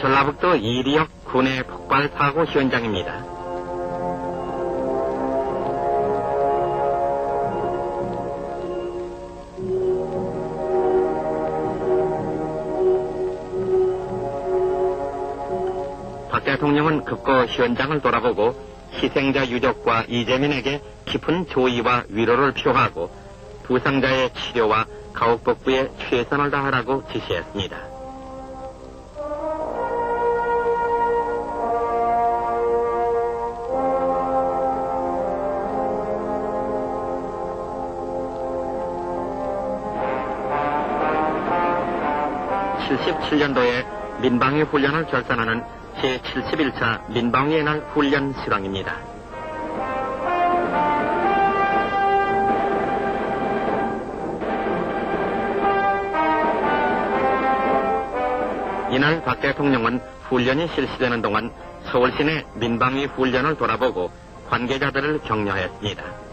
전라북도 이리역 군의 폭발 사고 현장입니다. 박 대통령은 급거 현장을 돌아보고 희생자 유족과 이재민에게 깊은 조의와 위로를 표하고 부상자의 치료와 가옥 복구에 최선을 다하라고 지시했습니다. (77년도에) 민방위 훈련을 결산하는 제71차 민방위의 날 훈련 실황입니다. 이날 박 대통령은 훈련이 실시되는 동안 서울 시내 민방위 훈련을 돌아보고 관계자들을 격려했습니다.